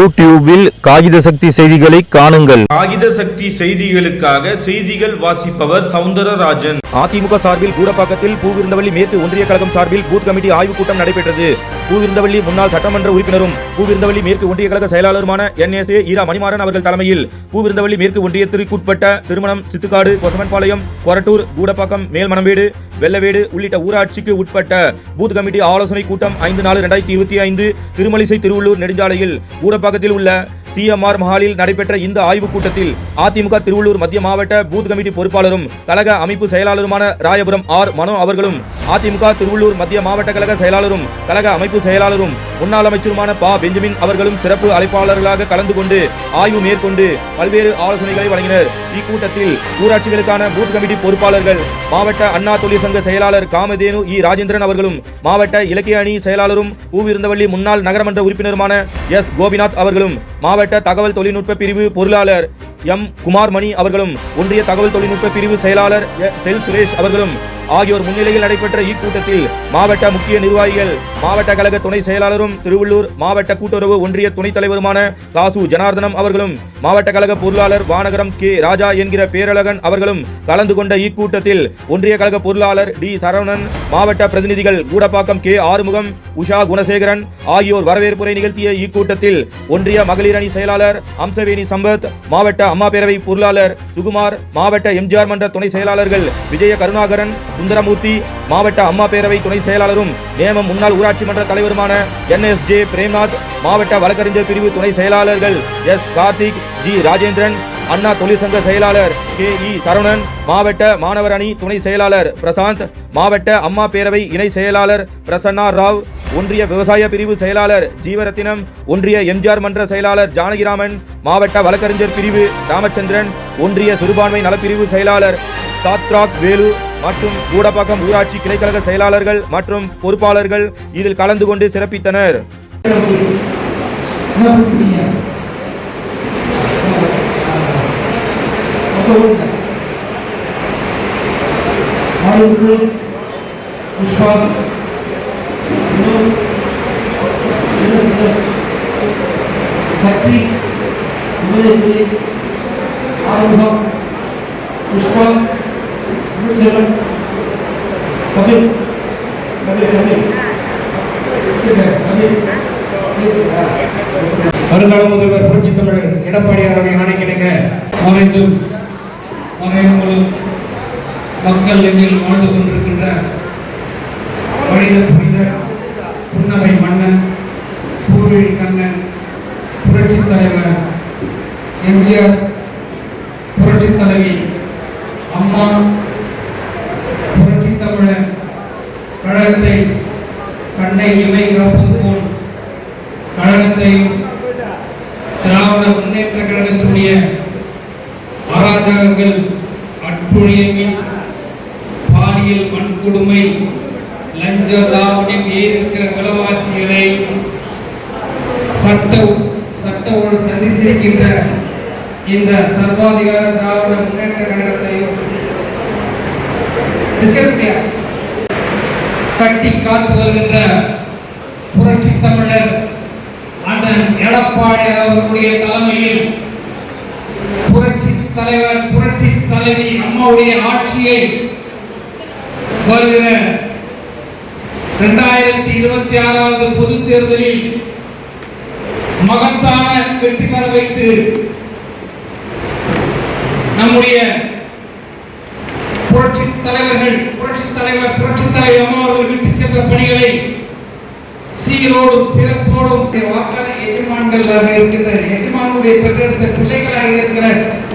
யூடியூபில் காகித சக்தி செய்திகளை காணுங்கள். காகித சக்தி செய்திகளுக்காக செய்திகள் வாசிப்பவர் சவுந்தரராஜன். அதிமுக சார்பில் கூடப்பாக்கத்தில் பூவிருந்தவள்ளி மேற்கு ஒன்றிய கழகம் சார்பில் பூத் கமிட்டி ஆய்வுக் கூட்டம் நடைபெற்றது. பூவிருந்தவள்ளி முன்னாள் சட்டமன்ற உறுப்பினரும் பூவிருந்தவள்ளி மேற்கு ஒன்றிய கழக செயலாளருமான என்எஸ்ஏ ஈரா மணிமாறன் அவர்கள் தலைமையில் பூவிருந்தவள்ளி மேற்கு ஒன்றியத்திற்குட்பட்ட திருமணம் சித்துக்காடு கொசமன்பாளையம் கொரட்டூர் கூடப்பாக்கம் மேல்மணம்பேடு வெள்ளவேடு உள்ளிட்ட ஊராட்சிக்கு உட்பட்ட பூத் கமிட்டி ஆலோசனை கூட்டம் ஐந்து நாலு ரெண்டாயிரத்தி இருபத்தி ஐந்து திருமலிசை திருவள்ளூர் நெடுஞ்சாலையில். கூடப்பாக்கத்தில் உள்ள சிஎம்ஆர் மஹாலில் நடைபெற்ற இந்த ஆய்வுக் கூட்டத்தில் அதிமுக திருவள்ளூர் மத்திய மாவட்ட பூத் கமிட்டி பொறுப்பாளரும் கழக அமைப்பு செயலாளருமான ராயபுரம் ஆர் மனோ அவர்களும் அதிமுக திருவள்ளூர் மத்திய மாவட்ட கழக செயலாளரும் கழக அமைப்பு செயலாளரும் முன்னாள் அமைச்சருமான பா. பெஞ்சமின் அவர்களும் சிறப்பு அழைப்பாளர்களாக கலந்து கொண்டு ஆய்வு மேற்கொண்டு பல்வேறு ஆலோசனைகளை வழங்கினர். இக்கூட்டத்தில் ஊராட்சிகளுக்கான பூத் கமிட்டி பொறுப்பாளர்கள் மாவட்ட அண்ணா தொழிற்சங்க செயலாளர் காமதேனு இ. ராஜேந்திரன் அவர்களும் மாவட்ட இலக்கிய அணி செயலாளரும் பூவிருந்தவள்ளி முன்னாள் நகரமன்ற உறுப்பினருமான எஸ். கோபிநாத் அவர்களும் மாவட்ட தகவல் தொழில்நுட்ப பிரிவு பொருளாளர் எம். குமார் மணி அவர்களும் ஒன்றிய தகவல் தொழில்நுட்ப பிரிவு செயலாளர் செல். சுரேஷ் அவர்களும் ஆகியோர் முன்னிலையில் நடைபெற்ற இக்கூட்டத்தில் மாவட்ட முக்கிய நிர்வாகிகள் மாவட்ட கழக துணை செயலாளரும் திருவள்ளூர் மாவட்ட கூட்டுறவு ஒன்றிய துணைத் தலைவருமான காசு ஜனார்தனம் அவர்களும் மாவட்ட கழக பொருளாளர் வானகரம் கே ராஜா என்கிற பேரழகன் அவர்களும் கலந்து கொண்ட இக்கூட்டத்தில் ஒன்றிய கழக பொருளாளர் டி சரவணன் மாவட்ட பிரதிநிதிகள் கூடப்பாக்கம் கே ஆறுமுகம் உஷா குணசேகரன் ஆகியோர் வரவேற்புரை நிகழ்த்திய இக்கூட்டத்தில் ஒன்றிய மகளிர் அணி செயலாளர் அம்சவேணி சம்பத் மாவட்ட அம்மா பேரவை பொருளாளர் சுகுமார் மாவட்ட எம்ஜிஆர் மன்ற துணை செயலாளர்கள் விஜய கருணாகரன் சுந்தரமூர்த்தி மாவட்ட அம்மா பேரவை துணை செயலாளரும் நேமம் முன்னாள் ஊராட்சி மன்ற தலைவருமான என் எஸ் ஜே பிரேம்நாத் மாவட்ட வழக்கறிஞர் பிரிவு துணை செயலாளர்கள் எஸ் கார்த்திக் ஜி ராஜேந்திரன் அண்ணா தொழிற்சங்க செயலாளர் கே இ சரவணன் மாவட்ட மாணவர் அணி துணை செயலாளர் பிரசாந்த் மாவட்ட அம்மா பேரவை இணை செயலாளர் பிரசன்னா ராவ் ஒன்றிய விவசாய பிரிவு செயலாளர் ஜீவரத்தினம் ஒன்றிய எம்ஜிஆர் மன்ற செயலாளர் ஜானகிராமன் மாவட்ட வழக்கறிஞர் பிரிவு ராமச்சந்திரன் ஒன்றிய சிறுபான்மை நலப்பிரிவு செயலாளர் சாத்ராக் வேலு மற்றும் கூடப்பாக்கம் ஊராட்சி கிளைக்கழக செயலாளர்கள் மற்றும் பொறுப்பாளர்கள் இதில் கலந்து கொண்டு சிறப்பித்தனர். மொத்த ஓடுங்க மாறுமுத்து புஷ்பா சக்தி விமலேஸ்வரி ஆறுமுகம் புஷ்பா தமிழ்ச்செல்வன் கபில் கபில் கபில். வருங்கால முதல்வர் புரட்சி தமிழர் எடப்பாடியார் அவர்கள் ஆணைக்கிணங்க மறைந்தும் மறையாமலும் மக்கள் எண்ணில் வாழ்ந்து கொண்டிருக்கின்ற மனித புனித புன்னகை மன்னன் பூவிழி கண்ணன் புரட்சித் தலைவர் எம்ஜிஆர் புரட்சித் தலைவி அம்மா புரட்சித் தமிழர் கழகத்தை கண்ணை இமை காப்பது போல் கழகத்தையும் திராவிட முன்னேற்ற கழகத்தினுடைய அராஜகங்கள் அற்புழியங்கள் பாலியல் வன்கொடுமை லஞ்ச தாவணம் ஏற்கிற விலவாசிகளை சட்ட சட்ட ஒழுங்கு சந்திச்சிருக்கின்ற இந்த சர்வாதிகார திராவிட முன்னேற்ற கழகத்தையும் கட்டி காத்து வருகின்ற புரட்சி தமிழர் அண்ணன் எடப்பாடி அவர்களுடைய தலைமையில் தலைவர் புரட்சி தலைவி அம்மாவுடைய ஆட்சியை வருகிற இரண்டாயிரத்தி இருபத்தி ஆறாவது பொது தேர்தலில் மகத்தான வெற்றி பெற வைத்து நம்முடைய புரட்சி தலைவர்கள் புரட்சி தலைவர் புரட்சி தலைவர் அம்மா அவர்கள் விட்டு சென்ற பணிகளை சீரோடும் சிறப்போடும் வாக்காளர் எஜமான்களாக இருக்கின்ற எஜமானுடைய பெற்றெடுத்த பிள்ளைகளாக இருக்கிற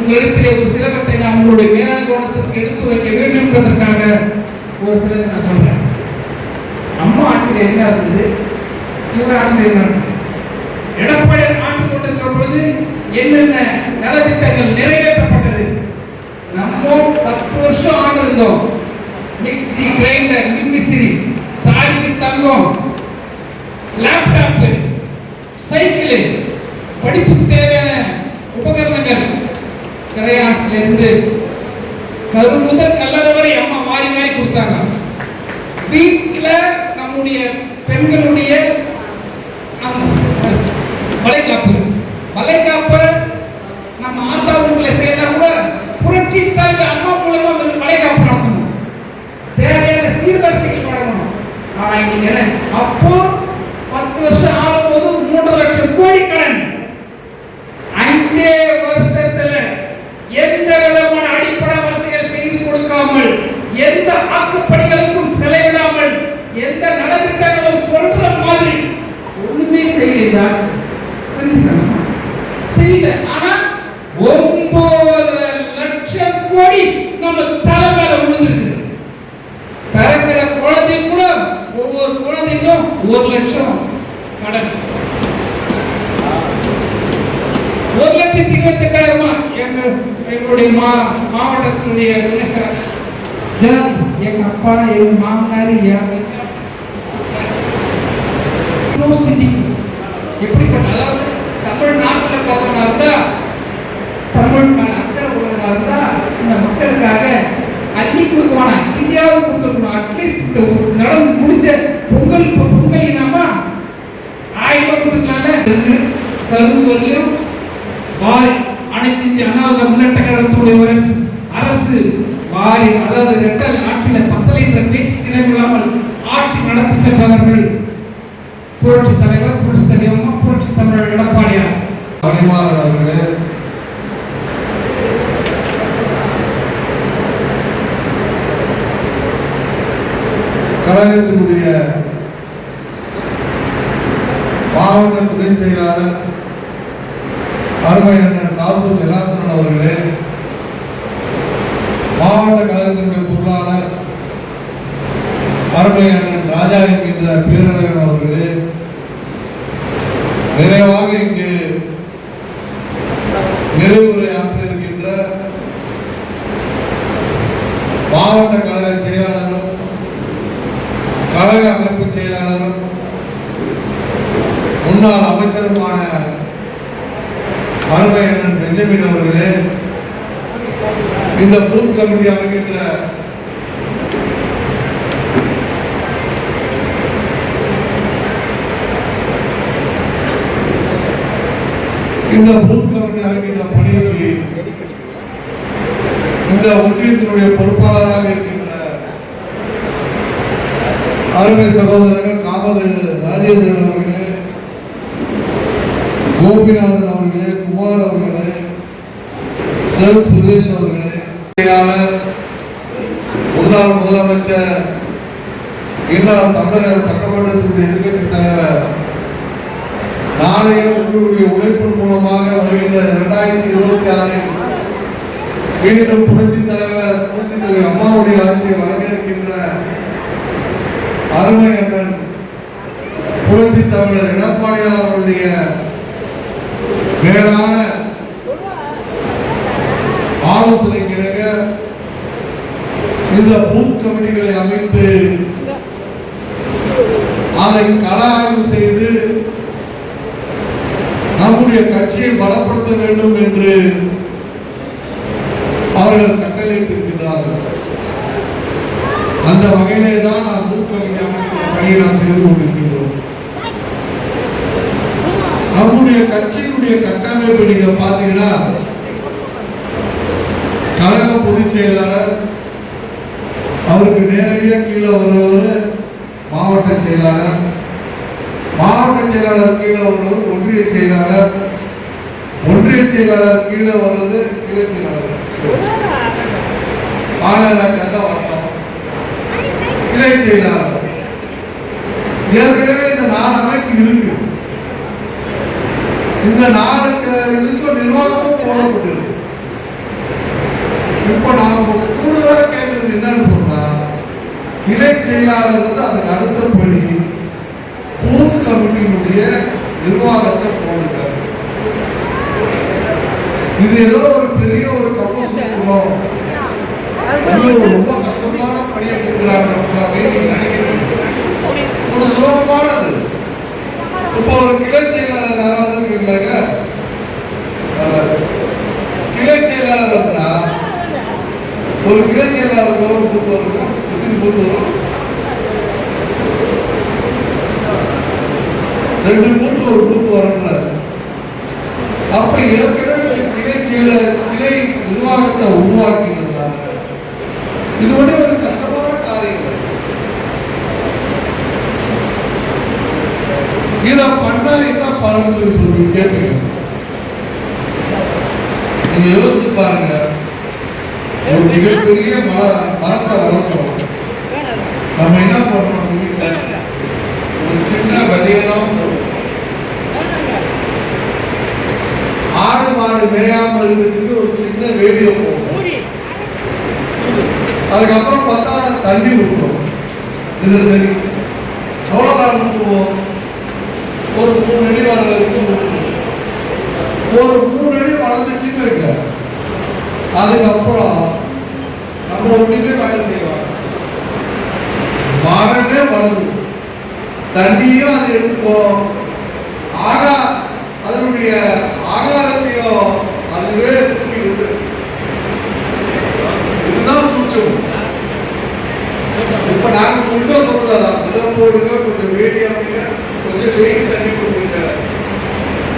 உங்களிடத்திலே ஒரு சிலவற்றை நான் உங்களுடைய மேலான கோணத்திற்கு எடுத்து வைக்க வேண்டும் என்பதற்காக ஒரு சிலதை நான் சொல்றேன். அம்மா ஆட்சியில் என்ன இருந்தது? இவர் ஆட்சியில் என்ன இருந்தது? எடப்பாடி ஆண்டு கொண்டிருக்கிற பொழுது என்னென்ன நலத்திட்டங்கள் நிறைவேற்றப்பட்டது? நம்ம பத்து வருஷம் ஆண்டு இருந்தோம் மிக்சி கிரைண்டர் மின்விசிறி தாலிக்கு தங்கம் லேப்டாப் சைக்கிள் படிப்புக்கு தேவையான உபகரணங்கள் கிரையான்ஸ்ல இருந்து கரு முதல் கல்லறை வரை அம்மா மாறி மாறி கொடுத்தாங்க. வீட்டில் நம்முடைய பெண்களுடைய வளைகாப்பு. வளைகாப்பு நம்ம ஆத்தா வீட்டுல செய்யலாம் கூட புரட்சி தலைவர் அம்மா மூலமா வந்து வளைகாப்பு நடத்தணும். தேவையான சீர்வரிசைகள் நடக்கணும் ஆனா இன்னைக்கு என்ன? அப்போ பத்து வருஷம் ஆகும்போது மூன்று லட்சம் கோடி கடன் அஞ்சே வருஷத்துல எந்த விதமான அடிப்படை வசதிகள் செய்து கொடுக்காமல் எந்த ஆக்கப்பணிகளுக்கும் செலவிடாமல் எந்த நலத்திட்டங்களும் சொல்ற மாதிரி ஒண்ணுமே செய்யல இந்த செய்யல. ஆனா ஒன்பது லட்சம் கோடி நம்ம தலைமையில விழுந்திருக்கு பிறக்கிற குழந்தை கூட ஒவ்வொரு குழந்தைக்கும் ஒரு லட்சம் கடன். ஒரு லட்சத்தி இருபத்தி எட்டாயிரமா எங்க எங்களுடைய மா மாவட்டத்தினுடைய ஜனாதி எங்க அப்பா எங்க மாமனார் எங்க இன்னும் சிந்திக்கணும் எப்படிப்பட்ட அதாவது தமிழ்நாட்டில் பிறந்தவனா இருந்தா தமிழ் மேல அக்கறை உள்ளவனா இருந்தா இந்த மக்களுக்காக அள்ளி கொடுக்குவானா? இந்தியாவுக்கு கொடுத்துருக்கணும். அட்லீஸ்ட் நடந்து முடிஞ்ச பொங்கல் இப்போ பொங்கல் இல்லாமா ஆயிரம் ரூபாய் கொடுத்துருக்கலாம்ல? கரும்புலையும் வாரி அனைத்து இந்திய அண்ணா முன்னேற்ற கழகத்துடைய அரசு அரசு அதாவது ரெட்டல் ஆட்சியில பத்தலை என்ற பேச்சு நினைவில்லாமல் ஆட்சி நடத்தி சென்றவர்கள் புரட்சி தலைவர் புரட்சி தலைவர் புரட்சி தமிழர் எடப்பாடியார். மணிமாறன் அவர்களே. கழகத்தினுடைய மாவட்ட துணை செயலாளர் அருமை அண்ணன் காசு ஜனார்தனன் அவர்களே. மாவட்ட கழகத்தினுடைய பொருளாளர் அருமை அண்ணன் ராஜா என்கின்ற பேரழகன் அவர்களே நிறைவாக இங்கு நிறைவுரை ஆற்ற இருக்கின்ற மாவட்ட கழக செயலாளரும் கழக அமைப்பு செயலாளரும் முன்னாள் அமைச்சருமான அருமை அண்ணன் பெஞ்சமின் அவர்களே இந்த பூத் கமிட்டி அமைக்கின்ற இந்த பூத் கமிட்டி அமைக்கின்ற பணிக்கு இந்த ஒன்றியத்தினுடைய பொறுப்பாளராக இருக்கின்ற அருமை சகோதரர்கள் காமதேடு ராஜேந்திரன் அவர்களே கோபிநாதன் அவர்களே குமார் அவர்களே செல் சுரேஷ் அவர்களே முன்னாள் முதலமைச்சர் இந்நாள் தமிழக சட்டமன்றத்தினுடைய எதிர்க்கட்சி தலைவர் நாளைய உங்களுடைய உழைப்பின் மூலமாக வருகின்ற இரண்டாயிரத்தி இருபத்தி ஆறில் மீண்டும் புரட்சி தலைவர் புரட்சி தலைவர் அம்மாவுடைய ஆட்சியை வழங்க இருக்கின்ற அருமை அண்ணன் புரட்சி தமிழர் எடப்பாடியார் அவருடைய மேலான ஆலோசனை கிடங்க இந்த பூத் கமிட்டிகளை அமைத்து அதை கள ஆய்வு செய்து நம்முடைய கட்சியை பலப்படுத்த வேண்டும் என்று அவர்கள் கட்டளையிட்டிருக்கின்றார்கள். அந்த வகையிலே தான் பணியை நாம் செய்து கொண்டிருக்கின்றோம். நம்முடைய கட்சியினுடைய கட்டமைப்பு நீங்க பாத்தீங்கன்னா கழக பொதுச் செயலாளர் அவருக்கு நேரடியாக கீழே வருவர் மாவட்ட செயலாளர். மாவட்ட செயலாளர் கீழே வருவது ஒன்றிய செயலாளர். ஒன்றிய செயலாளர் கீழே வருவது கிளை செயலாளர். மாநகராட்சி தான் கிளை செயலாளர் ஏற்கனவே இந்த நாலு அமைப்பு இருக்கு. இந்த நாளுக்கு இதுக்கு நிர்வாகமும் போடப்பட்டிருக்கு. இப்ப நாம கூடுதலா கேட்கறது என்னன்னு சொன்னா இணை செயலாளர் வந்து அதுக்கு அடுத்தபடி பூத் கமிட்டியினுடைய நிர்வாகத்தை போடுங்க இது ஏதோ ஒரு பெரிய ஒரு கப்போசிஷனோ ரொம்ப சுலபமான பணியை கொடுக்குறாங்க நினைக்கிறீங்க ஒரு சுலபமானது இப்போ ஒரு கிளை செயலாளர் யாராவது இருக்கீங்களாங்க கிளை செயலாளர் வந்தா ஒரு கிளை செயலாளருக்கு ஒரு பூத்து வருங்க எத்தனை பூத்து வரும்? ரெண்டு பூத்து ஒரு பூத்து வரும்ல அப்ப ஏற்கனவே கிளை செயல கிளை நிர்வாகத்தை உருவாக்கி இது ஒரு கஷ்டமான காரியம் இதை பண்ணா என்ன பலன் சொல்லி சொல்லி கேட்பீங்க நீங்க யோசிச்சு பாருங்க ஒரு மிகப்பெரிய மர மரத்தை வளர்க்கிறோம் நம்ம என்ன பண்றோம் வீட்டில் ஒரு சின்ன விதையை தான் ஆடு மாடு மேயாமல் இருக்கிறதுக்கு ஒரு சின்ன வேடியோ போடுறோம் அதுக்கப்புறம் பார்த்தா தண்ணி ஊற்றுவோம் இது சரி. எவ்வளோ நாள் ஊற்றுவோம் ஒரு மூணு அடி வர வரைக்கும் ஒரு மூணு அடி வளர்ந்துச்சுன்னு வைக்க அதுக்கப்புறம் நம்ம ஒன்றுமே வேலை செய்யலாம். மரமே வளரும். தண்ணியும் அது எடுக்கும் ஆகா அதனுடைய ஆகாரத்தையும் அதுவே இதுதான் சூட்சம் இப்போ நாங்க முன்ன சொல்றதான் இதை போடுங்க கொஞ்சம் வேடி அமைங்க கொஞ்சம் வேடி தண்ணி கொடுங்க.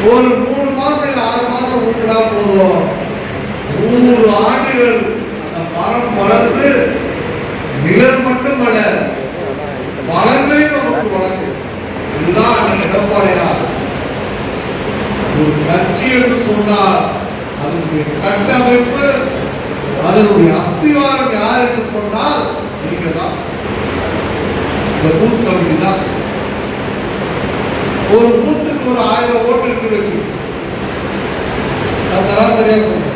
ஒரு மூணு மாசம் இல்லை ஆறு மாசம் விட்டுனா போதும். நூறு ஆண்டுகள் அந்த மரம் வளர்ந்து நிழல் மட்டும் அல்ல வளங்களையும் நமக்கு வளர்ந்து இதுதான் அந்த இடப்பாடையா ஒரு கட்சி என்று சொன்னால் அதனுடைய கட்டமைப்பு அதனுடைய அஸ்திவாரம் யார் என்று சொன்னால் நீங்க இந்த பூத் கமிட்டி தான் ஒரு பூத்துக்கு ஒரு ஆயிரம் ஓட்டு இருக்கு வச்சு நான் சராசரியா சொல்றேன்.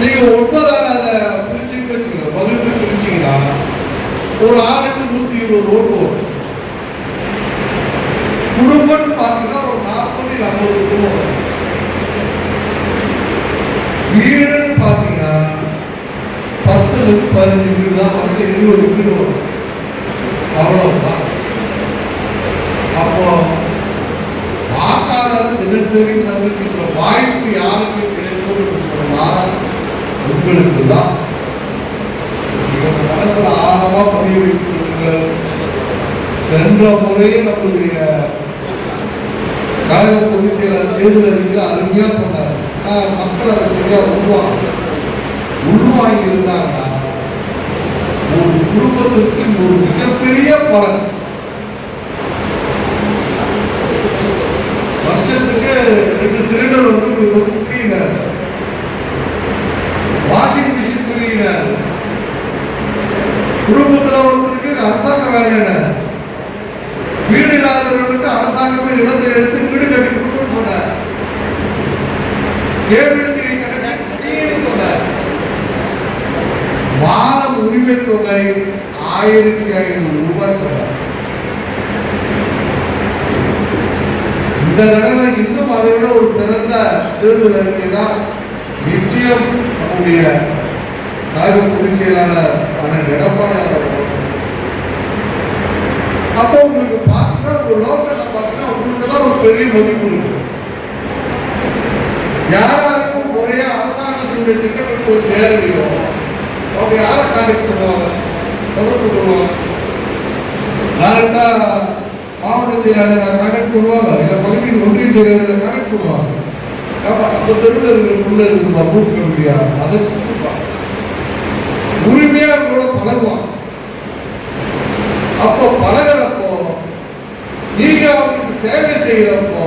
நீங்க ஒன்பதாக அதை பிரிச்சுன்னு வச்சுக்கோங்க. பகிர்ந்து பிரிச்சீங்கன்னா ஒரு ஆளுக்கு நூத்தி இருபது ஓட்டு வரும். குடும்பம் பார்த்தீங்கன்னா ஒரு நாற்பது ஐம்பது குடும்பம் வரும். வீடுன்னு பார்த்தீங்கன்னா பத்து இருந்து பதினஞ்சு வீடு தான் வரல இருபது வீடு வரும். அவ்வளவுதான். அப்போ வாக்காளர் தினசரி சந்திக்கின்ற வாய்ப்பு யாருக்கு கிடைக்கும் என்று சொன்னால் உங்களுக்கு தான் மனசுல ஆழமா பதிய வைத்துக் சென்ற முறை நம்முடைய கழக பொதுச் செயலாளர் தேர்தல் அருமையா சொன்னார் மக்கள் அதை சரியா உருவாங்க உருவாகி இருந்தாங்கன்னா ஒரு குடும்பத்திற்கு ஒரு மிகப்பெரிய பலன். வருஷத்துக்கு ரெண்டு சிலிண்டர் வந்து உங்களுக்கு வாஷிங் மிஷின் ஃப்ரீனர் குடும்பத்துல ஒருத்தருக்கு அரசாங்க வேலையான வீடு இல்லாதவர்களுக்கு அரசாங்கமே நிலத்தை எடுத்து வீடு கட்டி கொடுக்கணும்னு சொன்னார். கேள்வி ஆயிரத்தி ஐநூறு ரூபாய் சொன்னார் இந்த தடவை இன்னும் அதை விட ஒரு சிறந்த தேர்தல் அறிக்கை தான் நிச்சயம் நம்முடைய கழக பொதுச் செயலாளர் அண்ணன் எடப்பாடியார் அப்போ உங்களுக்கு பார்த்தீங்கன்னா உங்க லோக்கல்ல பார்த்தீங்கன்னா உங்களுக்கு தான் ஒரு பெரிய மதிப்பு இருக்கும். யாராருக்கும் ஒரே அரசாங்கத்தினுடைய திட்டங்கள் போய் சேரலையோ அவங்க யாரை கான்டாக்ட் பண்ணுவாங்க தொடர்பு கொள்வாங்க மாவட்ட செயலாளர் கனெக்ட் பண்ணுவாங்க இல்ல பகுதியில் ஒன்றிய செயலாளர் கனெக்ட் பண்ணுவாங்க ஆமா அந்த தெருவில் இருக்கிற புள்ள இருக்குதுப்பா பூத்து கமிட்டியா அதை கொடுத்துப்பா உரிமையா கூட பழகுவான். அப்போ பழகிறப்போ நீங்க அவங்களுக்கு சேவை செய்யறப்போ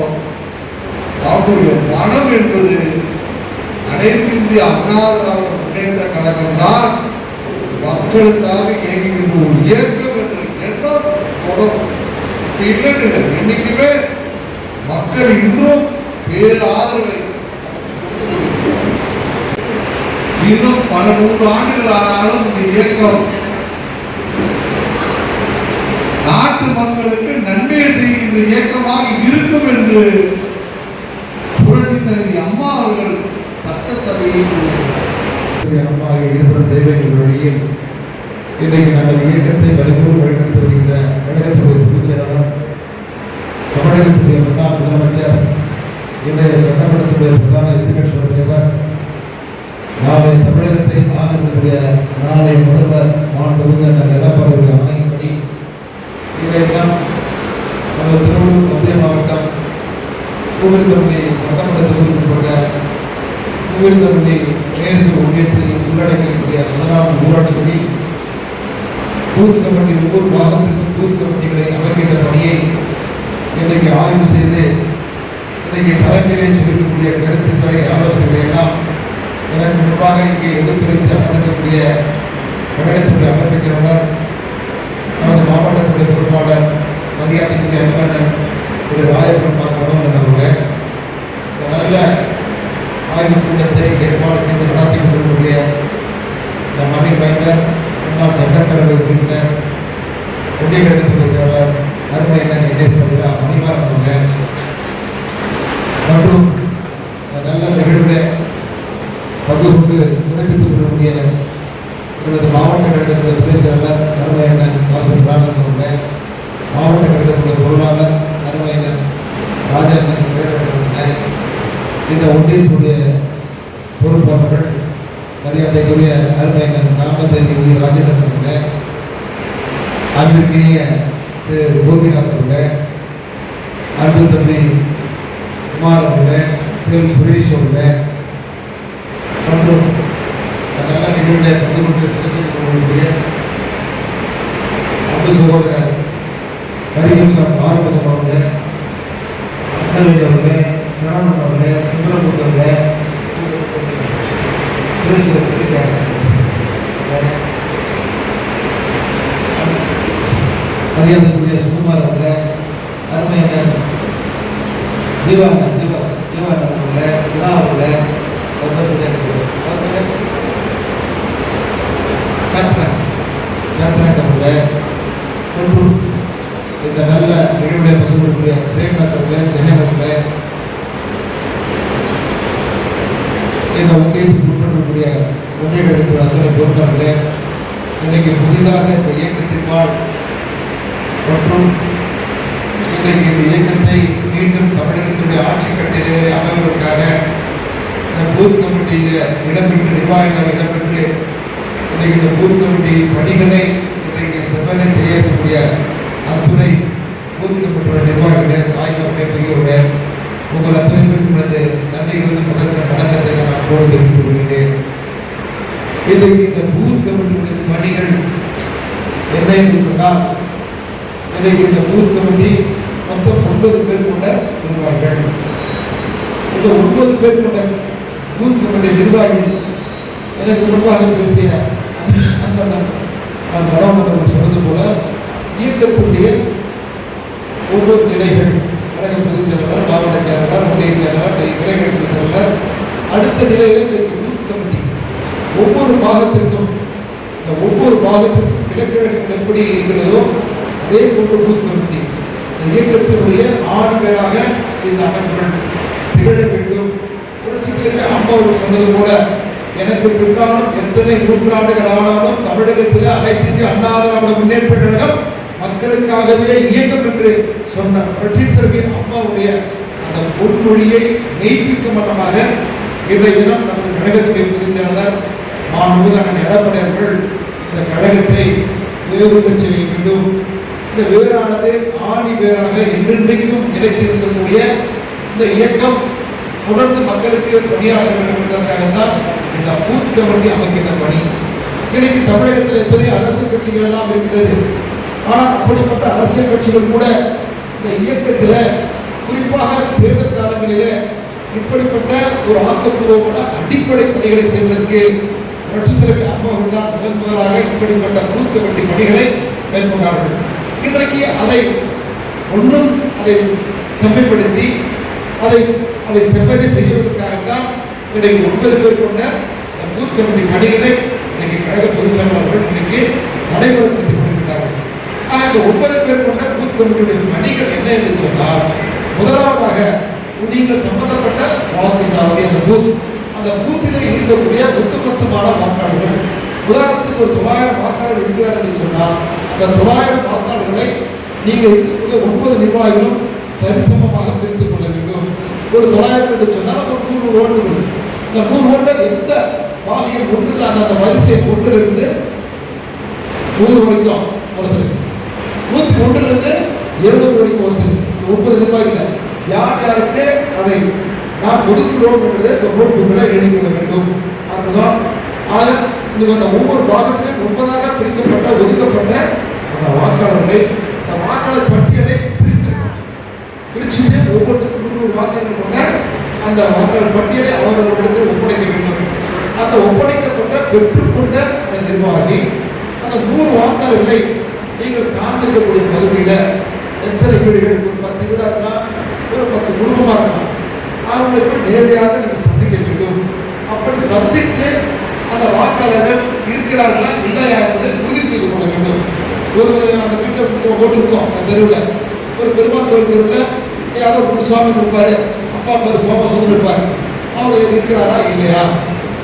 அவங்களுடைய மனம் என்பது அனைத்து இந்திய அண்ணா திராவிட முன்னேற்ற கழகம் தான் மக்களுக்காக இயங்குகின்ற ஒரு இயக்கம் என்ற எண்ணம் தொடரும் இல்லைன்னு என்னைக்குமே மக்கள் இன்றும் பேராதரவை இன்னும் பல நூறு ஆண்டுகள் ஆனாலும் இந்த இயக்கம் நாட்டு மக்களுக்கு நன்மையை செய்கின்ற இயக்கமாக இருக்கும் என்று புரட்சி தலைவி அம்மா அவர்கள் சட்டசபையில் சொல்லுகிறார் அம்மா இருபது தெய்வங்கள் வழியில் இன்றைக்கு நமது இயக்கத்தை வலிமையோடு வழிநடத்தி வருகின்ற கழகத்துடைய பொதுச் செயலாளர் தமிழகத்துடைய முன்னாள் முதலமைச்சர் இன்றைய சட்டமன்றத்துடைய பிரதான எதிர்கட்சி தலைவர் நாளை தமிழகத்தை ஆதரிக்கக்கூடிய நாளை முதல்வர் மாண்புமிகு அண்ணன் எடப்பாடியுடைய ஆணையின்படி இன்றைய தினம் நமது திருவள்ளூர் மத்திய மாவட்டம் பூவிருந்தவள்ளி சட்டமன்ற தொகுதிக்குட்பட்ட பூவிருந்தவள்ளி மேற்கு ஒன்றியத்தில் உள்ளடங்கியிருக்கூடிய பதினான்கு ஊராட்சிகளில் பூத் கமிட்டி ஒவ்வொரு பாகத்திற்கும் பூத் கமிட்டிகளை அமைக்கின்ற பணியை இன்றைக்கு ஆய்வு செய்து இன்றைக்கு தலைமையிலே சொல்லக்கூடிய கருத்துக்களை ஆலோசனை எல்லாம் எனக்கு முன்பாக இங்கே எதிர்த்தெடுத்து அமர்ந்திருக்கக்கூடிய கழகத்தினுடைய அமைப்புச் செயலாளர் நமது மாவட்டத்துடைய பொறுப்பாளர் மரியாதைக்குரிய அன்பண்ணன் திரு ராயப்பெருமா மனோகரன் அவர்களே இந்த நல்ல ஆய்வுக் கூட்டத்தை ஏற்பாடு செய்து நடத்தி கொண்டிருக்கக்கூடிய இந்த மண்ணின் மைந்தர் முன்னாள் சட்டப்பேரவை உறுப்பினர் ஒன்றிய கழகத்துடைய செயலாளர் அருமையண்ணன் என்எஸ் அதிரா மணிமாறன் அவர்கள் மற்றும் இந்த நல்ல நிகழ்வில் பங்கு கொண்டு சிறப்பித்துக் கொள்ளக்கூடிய எனது மாவட்ட கழகத்துடைய துணை செயலாளர் அருமையண்ணன் காசூர் ராஜன் அவர்கள் மாவட்ட கழகத்துடைய பொருளாளர் அருமையண்ணன் ராஜண்ணன் அவர்கள் இந்த ஒன்றியத்துடைய பொறுப்பாளர்கள் மரியாதைக்குரிய அருமையண்ணன் காமதேவி வி ராஜேந்திரன் அவர்கள் அன்பிற்கினிய திரு கோபிநாத் அவர்கள் அன்பு தம்பி குமார் அவர்கள் செல் சுரேஷ் அவர்கள் மற்றும் இந்த நல்ல நிகழ்வில் பங்கு கொண்டிருக்கக்கூடிய அன்பு சகோதரர் ஹரிகிருஷ்ணன் ஆறுமுகம் அவர்கள் அந்தவெளி அவர்களே சரவணன் அவர்களே சுந்தரமூர்த்தி அவர்களே சுரேஷ் மரியாதைக்குரிய சுகுமார் அவர்களே அருமையண்ணன் ஜீவானந்தன் ஜீவா ஜீவானந்தன் அவர்களே குணா அவர்களே அவர் சொல்லியாச்சு அவர் பேரு? சாத்ராக் சாத்ராக் அவர்களே மற்றும் இந்த நல்ல நிகழ்வுகளை பகிர்ந்து கொள்ளக்கூடிய பிரேம்நாத் அவர்களே ஜெகன் அவர்களே இந்த ஒன்றியத்துக்கு உட்பட்டிருக்கக்கூடிய ஒன்றிய கழகத்தில் அத்தனை பொறுப்பாளர்களே இன்னைக்கு புதிதாக இந்த இயக்கத்தின்பால் மற்றும் இன்றைக்கு இந்த இயக்கத்தை மீண்டும் தமிழகத்தினுடைய ஆட்சி கட்டிலே அமைவதற்காக இந்த பூத் கமிட்டியில் இடம்பெற்று நிர்வாகிகள் இடம்பெற்று இன்றைக்கு இந்த பூத் கமிட்டி பணிகளை இன்றைக்கு செவ்வனை செய்யக்கூடிய அத்துணை பூத் கமிட்டியோட நிர்வாகிகளே தாய்மார்களே பெரியோர்களே உங்கள் அத்தனை பேருக்கும் எனது நன்றி இருந்து முதல்ல வணக்கத்தை நான் போடு தெரிவித்துக் கொள்கிறேன் இன்றைக்கு இந்த பூத் கமிட்டியுடைய பணிகள் என்ன என்று சொன்னால் இன்றைக்கு இந்த பூத் கமிட்டி மொத்தம் ஒன்பது பேர் கொண்ட நிர்வாகிகள். இந்த ஒன்பது பேர் கொண்ட பூத் கமிட்டி நிர்வாகி எனக்கு முன்பாக பேசிய அன்பன் நான் மனோகரன் சொன்னது போல இயக்கத்துடைய ஒவ்வொரு நிலைகள் கழக பொதுச் செயலாளர் மாவட்ட செயலாளர் ஒன்றிய செயலாளர் இறைவழக்கு செயலாளர் அடுத்த நிலையில் இன்றைக்கு ஒவ்வொரு பாகத்திற்கும் இந்த ஒவ்வொரு பாகத்திற்கும் கிழக்கிழக்கு எப்படி இருக்கிறதோ அதே போன்று பூத் கமிட்டி இந்த இயக்கத்தினுடைய ஆணிகளாக இந்த அமைப்புகள் திகழ வேண்டும். புரட்சிகளுக்கு அம்மா சொன்னது போல எனக்கு பின்னாலும் எத்தனை நூற்றாண்டுகள் ஆனாலும் தமிழகத்தில் அனைத்திற்கு இந்திய அண்ணா திராவிட முன்னேற்ற கழகம் மக்களுக்காகவே இயக்கம் என்று சொன்ன புரட்சித்தலைவி அம்மாவுடைய அந்த பொன்மொழியை மெய்ப்பிக்கும் மட்டமாக இன்றைய தினம் நமது கழகத்துடைய பொதுச் செயலாளர் மாண்புமிகு அண்ணன் எடப்பாடி அவர்கள் இந்த கழகத்தை வேறுபட செய்ய வேண்டும். இந்த வேறானது ஆணி வேறாக என்றென்றைக்கும் நிலைத்திருக்கக்கூடிய இந்த இயக்கம் தொடர்ந்து மக்களுக்கு பணியாற்ற வேண்டும் என்பதற்காகத்தான் இந்த பூத் கமிட்டி அமைக்கின்ற பணி. இன்னைக்கு தமிழகத்தில் எத்தனை அரசியல் கட்சிகள் எல்லாம் இருக்கிறது ஆனால் அப்படிப்பட்ட அரசியல் கட்சிகள் கூட இந்த இயக்கத்தில் குறிப்பாக தேர்தல் காலங்களிலே இப்படிப்பட்ட ஒரு ஆக்கப்பூர்வமான அடிப்படை பணிகளை செய்வதற்கு புரட்சித்தலைவி அம்மாவர்கள் தான் முதன் முதலாக இப்படிப்பட்ட பூத் வெட்டி பணிகளை மேற்கொண்டார்கள். இன்றைக்கு அதை ஒன்றும் அதை செம்மைப்படுத்தி அதை அதை செவ்வனை செய்வதற்காகத்தான் இன்றைக்கு ஒன்பது பேர் கொண்ட இந்த பூத் கமிட்டி பணிகளை இன்னைக்கு கழக பொதுச் செயலாளர்கள் இன்னைக்கு நடைமுறைப்படுத்திக் கொண்டிருக்கிறார்கள். ஆனால் இந்த ஒன்பது பேர் கொண்ட பூத் கமிட்டியுடைய பணிகள் என்ன என்று சொன்னால் முதலாவதாக நீங்கள் சம்பந்தப்பட்ட வாக்குச்சாவடி அந்த பூத் அந்த பூத்திலே இருக்கக்கூடிய ஒட்டுமொத்தமான வாக்காளர்கள். உதாரணத்துக்கு ஒரு தொள்ளாயிரம் வாக்காளர் இருக்கிறார் என்று சொன்னால் அந்த தொள்ளாயிரம் வாக்காளர்களை நீங்கள் இருக்கக்கூடிய ஒன்பது நிர்வாகிகளும் சரிசமமாக பிரித்துக் கொள்ள வேண்டும். ஒரு தொள்ளாயிரம் என்று சொன்னால் ஒரு நூறு ஓட்டுகள் இந்த நூறு ஓட்டுகள் எந்த வாகையில் ஒன்றில் அந்த அந்த வரிசை ஒன்றிலிருந்து நூறு வரைக்கும் ஒருத்தர் நூற்றி ஒன்றிலிருந்து இருநூறு வரைக்கும் ஒருத்தர் ஒன்பது நிர்வாகிகள். யார் யாருக்கு அதை நாம் ஒதுக்குறோம் என்றதை இந்த நோட் எழுதி கொள்ள வேண்டும். அதுதான் ஆக இன்னைக்கு அந்த ஒவ்வொரு பாகத்திலும் ஒன்பதாக பிரிக்கப்பட்ட ஒதுக்கப்பட்ட அந்த வாக்காளர்களை அந்த வாக்காளர் பட்டியலை பிரித்து பிரிச்சுட்டு ஒவ்வொருத்தருக்கும் நூறு வாக்காளர்கள் கொண்ட அந்த வாக்காளர் பட்டியலை அவர்களிடத்தில் ஒப்படைக்க வேண்டும். அந்த ஒப்படைக்கப்பட்ட பெற்றுக்கொண்ட அந்த நிர்வாகி அந்த நூறு வாக்காளர்களை நீங்கள் சார்ந்திருக்கக்கூடிய பகுதியில் எத்தனை வீடுகள்? ஒரு பத்து வீடாக இருக்கலாம் ஒரு பத்து குடும்பமாக இருக்கலாம். அவங்களை நேரடியாக நீங்கள் சந்திக்க வேண்டும். அப்படி சந்தித்து அந்த வாக்காளர்கள் இருக்கிறார்களா இல்லையா என்பதை உறுதி செய்து கொள்ள வேண்டும். ஒரு அந்த வீட்டில் ஓட்டிருக்கோம் அந்த தெருவில். ஒரு பெருமாள் கோயில் தெருவில் யாரோ ஒரு சுவாமி இருப்பார் அப்பா பேர் சோமசுந்தர் இருப்பார். அவர் இருக்கிறாரா இல்லையா?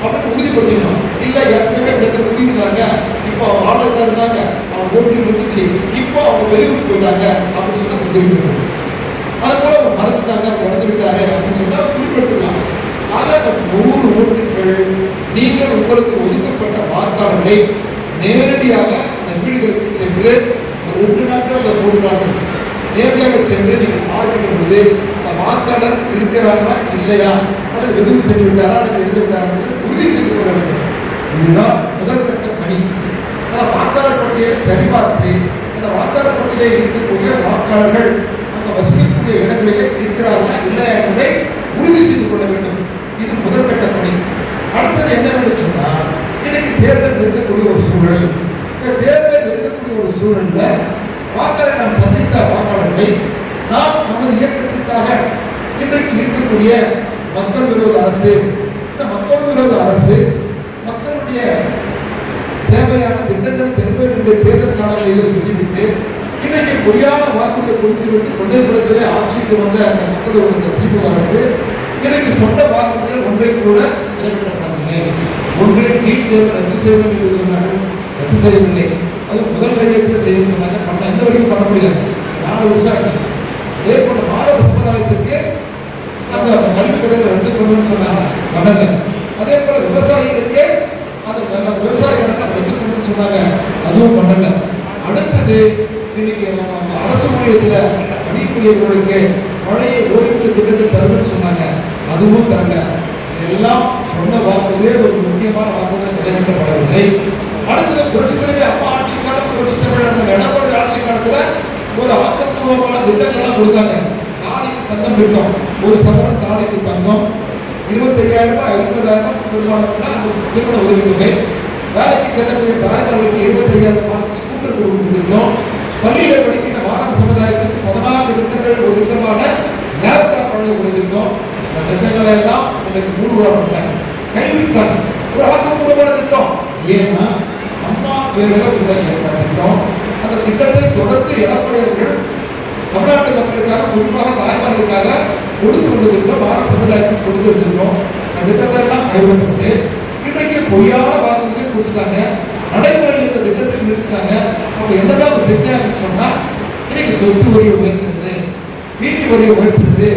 அப்படின்னு உறுதிப்படுத்திக்கணும். இல்லை ஏற்கனவே இந்த இடத்துல குடியிருந்தாங்க இப்போ அவங்க வாடகை இருந்தாங்க அவங்க ஓட்டி இருந்துச்சு இப்போ அவங்க வெளியூருக்கு போயிட்டாங்க அப்படின்னு சொன்னா குறிப்பிடணும் அது போல அவங்க மறந்துட்டாங்க அவங்க இறந்து விட்டாரு அப்படின்னு சொன்னால் குறிப்பிடுத்தலாம் ஆக அந்த நூறு ஓட்டுகள் நீங்கள் உங்களுக்கு ஒதுக்கப்பட்ட வாக்காளர்களை நேரடியாக அந்த வீடுகளுக்கு சென்று ஒரு ரெண்டு நாட்கள் அல்லது மூன்று நாட்கள் நேரடியாக சென்று நீங்கள் பார்க்கின்ற பொழுது அந்த வாக்காளர் இருக்கிறார்களா இல்லையா? அல்லது வெகு சென்று விட்டாரா அல்லது இருந்து விட்டாரா என்று உறுதி செய்து கொள்ள வேண்டும். இதுதான் முதற்கட்ட பணி. அந்த வாக்காளர் பட்டியலை சரிபார்த்து அந்த வாக்காளர் பட்டியலில் இருக்கக்கூடிய வாக்காளர்கள் அங்க வசிக்கக்கூடிய இடங்களிலே இருக்கிறார்களா. இல்லை என்பதை உறுதி செய்து கொள்ள வேண்டும். இது முதற்கட்ட பணி. அடுத்தது என்னவென்று சொன்னால் இன்னைக்கு தேர்தல் நெருங்கக்கூடிய ஒரு சூழல். இந்த தேர்தலை நெருங்கக்கூடிய ஒரு சூழல்ல வாக்காளர் நாம் சந்தித்த வாக்காளர்களை நாம் நமது இயக்கத்திற்காக இன்றைக்கு இருக்கக்கூடிய மக்கள் விரோத அரசு இந்த மக்கள் விரோத அரசு மக்களுடைய தேவையான திட்டங்கள் பெறுவேன் என்ற தேர்தல் காலங்களில் சொல்லிவிட்டு இன்றைக்கு பொய்யான வார்த்தையை கொடுத்து விட்டு கொண்டைப்புறத்திலே ஆட்சிக்கு வந்த அந்த மக்கள் இருந்த திமுக அரசு இன்றைக்கு சொந்த வார்த்தைகள் ஒன்றை கூட நிறைவேற்றப்படவில்லை ஒன்று நீட் தேர்தல் ரத்து செய்வேன் என்று சொன்னார்கள். ரத்து செய்யவில்லை. அது முதல் நிலையத்தில் செய்ய சொன்னாங்க. பண்ண எந்த வரைக்கும் பண்ண முடியல. நாலு வருஷம் ஆச்சு. அதே போல மாணவர் சமுதாயத்திற்கு அந்த கல்வி கடன் ரத்து பண்ணணும்னு சொன்னாங்க. பண்ணல அதே போல விவசாயிகளுக்கே அந்த விவசாய கடன் ரத்து பண்ணணும்னு சொன்னாங்க. அதுவும் பண்ணல அடுத்தது இன்னைக்கு நம்ம அரசு ஊழியத்தில் பணிபுரியவர்களுக்கு பழைய ஓய்வு திட்டத்தை தருன்னு சொன்னாங்க. அதுவும் தரல. இதெல்லாம் சொன்ன வாக்குறுதியே ஒரு முக்கியமான வாக்குறுதி நிறைவேற்றப்படவில்லை. அடுத்தது புரட்சி தலைவி அம்மா ஆட்சி காலம் புரட்சி தமிழர் எடப்பாடி ஆட்சி காலத்துல ஒரு ஆக்கப்பூர்வமான திட்டங்கள்லாம் கொடுத்தாங்க. தாலிக்கு தங்கம் திட்டம் ஒரு சவரன் தாலிக்கு தங்கம். இருபத்தையாயிரம் ரூபாய் ஐம்பதாயிரம் பெருமானம்னா அந்த திருமண தொகை வேலைக்கு செல்லக்கூடிய தாய்மார்களுக்கு இருபத்தையாயிரம் ரூபாய் ஸ்கூட்டர் கொடுக்கும் திட்டம் பள்ளியில படிக்கின்ற மாணவ சமுதாயத்துக்கு பதினான்கு திட்டங்கள் ஒரு திட்டமான லேப்டாப் வழங்கக்கூடிய திட்டம் இந்த திட்டங்களை எல்லாம் இன்றைக்கு மூடுவாங்க கைவிட்டாங்க ஒரு ஆக்கப்பூர்வமான திட்டம். ஏன்னா அம்மா பேரில் உள்ள ஏற்பட்ட திட்டம் அந்த திட்டத்தை தொடர்ந்து எடப்பாடியவர்கள் தமிழ்நாட்டு மக்களுக்காக குறிப்பாக தாய்மார்களுக்காக கொடுத்து கொண்டிருந்தோம் மாணவ சமுதாயத்துக்கு கொடுத்து வந்திருந்தோம் அந்த திட்டத்தை எல்லாம் கைவிடப்பட்டு இன்றைக்கு பொய்யான வாக்குறுதியை கொடுத்துட்டாங்க. நடைமுறை இருக்காங்க. அவங்க எந்த அப்ப என்னதான் அவங்க செஞ்சாங்கன்னு சொன்னா இன்னைக்கு சொத்து வரியை உயர்த்துறது வீட்டு வரியை உயர்த்துறது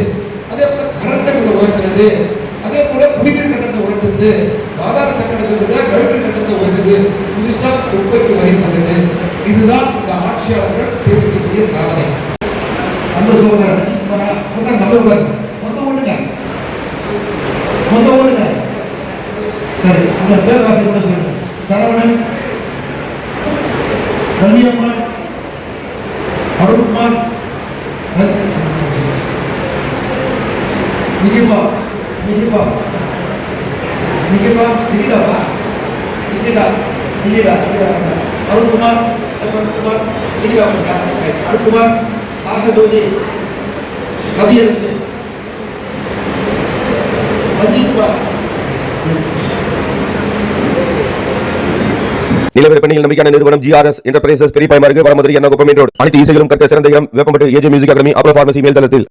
அதே போல கரண்ட் பில்லை அதே போல குடிநீர் கட்டணத்தை உயர்த்தினது ஆதார சக்கரத்தை கழிவு கட்டணத்தை உயர்த்துது புதுசா குப்பைக்கு வரி பண்ணுது. இதுதான் இந்த ஆட்சியாளர்கள் செய்திருக்கக்கூடிய சாதனை. அன்பு சகோதரர் உட்கார் நம்ம மொத்தம் ஒண்ணுங்க மொத்தம் ஒண்ணுங்க சரி உங்க பேர் வாசி கூட சொல்லுங்க? சரவணன். நாகஜோதி கவியரசு மஞ்சித்குமார் நிலவர பணியில் நம்பிக்கையான நிறுவனம் ஜிஆர்எஸ் என்டர்பிரைசஸ் பெரிய பயமாருக்கு வரமதுரை என்ன குப்பம் ரோடு அனைத்து இசைகளும் கற்க சிறந்த இடம் Veppampattu AJ music academy Apro pharmacy மேல்தளத்தில்.